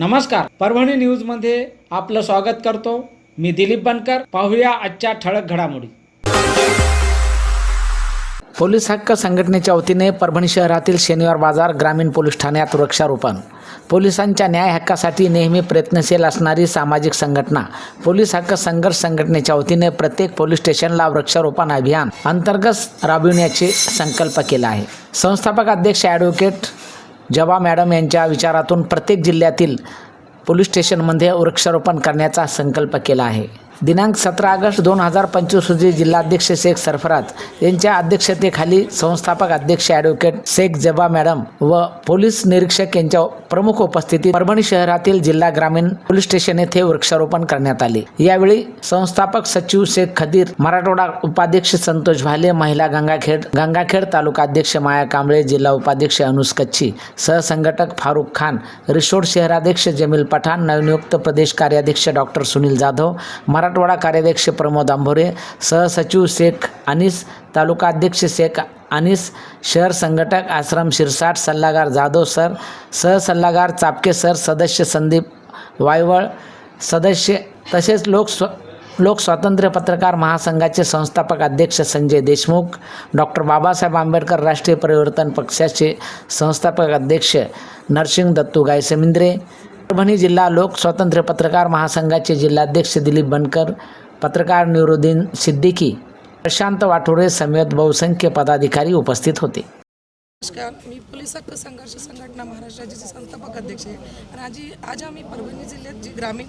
नमस्कार. परभणी न्यूजमध्ये आपलं स्वागत करतो. मी दिलीप बनकर. पाहूया आजच्या ठळक घडामोडी. पोलीस हक्क संघटनेच्या वतीने परभणी शहरातील शनिवार बाजार ग्रामीण पोलीस ठाण्यात वृक्षारोपण. पोलिसांच्या न्याय हक्कासाठी नेहमी प्रयत्नशील असणारी सामाजिक संघटना पोलीस हक्क संघर्ष संघटनेच्या वतीने प्रत्येक पोलीस स्टेशनला वृक्षारोपण अभियान अंतर्गत राबविण्याचे संकल्प केला आहे. संस्थापक अध्यक्ष ॲडव्होकेट जबा मॅडम यांच्या विचारातून प्रत्येक जिल्ह्यातील पोलीस स्टेशनमध्ये वृक्षारोपण करण्याचा संकल्प केला आहे. दिनांक सतरा ऑगस्ट दोन हजार पंचवीस रोजी जिल्हाध्यक्ष शेख सरफराज यांच्या अध्यक्षतेखाली संस्थापक अध्यक्ष ॲडव्होकेट शेख जबा मॅडम व पोलीस निरीक्षक यांच्या प्रमुख उपस्थितीत परभणी शहरातील जिल्हा ग्रामीण पोलीस स्टेशन येथे वृक्षारोपण करण्यात आले. यावेळी संस्थापक सचिव शेख खदीर मराठवाडा उपाध्यक्ष संतोष भाले महिला गंगाखेड गंगाखेड तालुका अध्यक्ष माया कांबळे जिल्हा उपाध्यक्ष अनुस कच्छी सहसंघटक फारुख खान रिसोड शहराध्यक्ष जमील पठाण नवनियुक्त प्रदेश कार्याध्यक्ष डॉक्टर सुनील जाधव मराठवाडा कार्याध्यक्ष प्रमोद आंभोरे सहसचिव शेख अनिस तालुका अध्यक्ष शेख अनिस शहर संघटक आश्रम शिरसाट सल्लागार जाधव सर सहसल्लागार चापके सर सदस्य संदीप वायवळ सदस्य तसेच लोक स्व लोक स्वातंत्र्य पत्रकार महासंघाचे संस्थापक अध्यक्ष संजय देशमुख डॉक्टर बाबासाहेब आंबेडकर राष्ट्रीय परिवर्तन पक्षाचे संस्थापक अध्यक्ष नरसिंग दत्तू गायसमिंद्रे परभणी जिल्हा लोक स्वातंत्र्य पत्रकार महासंघाचे जिल्हाध्यक्ष दिलीप बनकर पत्रकार निवरुद्दीन सिद्दीकी प्रशांत वाठोरे समेत बहुसंख्य पदाधिकारी उपस्थित होते. नमस्कार मी पोलीस हक्क संघर्ष संघटना महाराष्ट्र राज्याचे संस्थापक अध्यक्ष आहे. आणि आजी आज आम्ही परभणी जिल्ह्यात जी ग्रामीण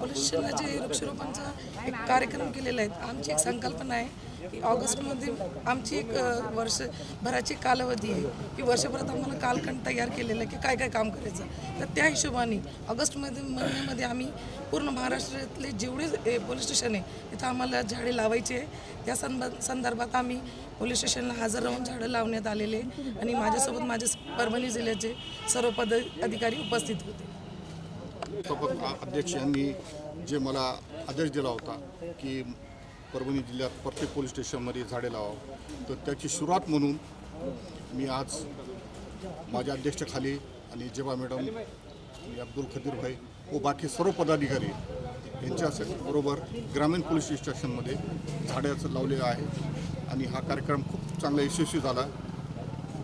पोलीस स्टेशनला जे वृक्षारोपणचा एक कार्यक्रम केलेला आहे आमची एक संकल्पना आहे की ऑगस्टमध्ये आमची एक वर्षभराची कालावधी आहे की वर्षभरात आम्हाला कालखंड तयार केलेलं आहे की काय काय काम करायचं तर त्या हिशोबाने ऑगस्टमध्ये महिन्यामध्ये आम्ही पूर्ण महाराष्ट्रातले जेवढे ए, पोलीस स्टेशन आहे तिथं आम्हाला झाडे लावायचे आहे त्या संबा संदर्भात आम्ही पोलीस स्टेशनला हजर राहून झाडं लावण्यात आलेले आहे. आणि माझ्यासोबत माझे परभणी जिल्ह्याचे सर्व पद अधिकारी उपस्थित होते अध्यक्ष यांनी जे मला आदेश दिला होता की परभणी जिल्ह्यात प्रत्येक पोलीस स्टेशनमध्ये झाडे लावावं. तर त्याची सुरुवात म्हणून मी आज माझ्या अध्यक्षाखाली आणि जेव्हा मॅडम आणि अब्दुल खदीर भाई व बाकी सर्व पदाधिकारी यांच्या बरोबर ग्रामीण पोलीस स्टेशनमध्ये झाड्याचं लावलेलं आहे. आणि हा कार्यक्रम खूप चांगला यशस्वी झाला.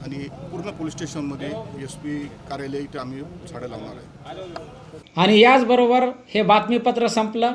आणि पूर्ण पोलीस स्टेशनमध्ये एस पी कार्यालय इथे आम्ही झाडं लावणार आहे. आणि याचबरोबर हे बातमीपत्र संपलं.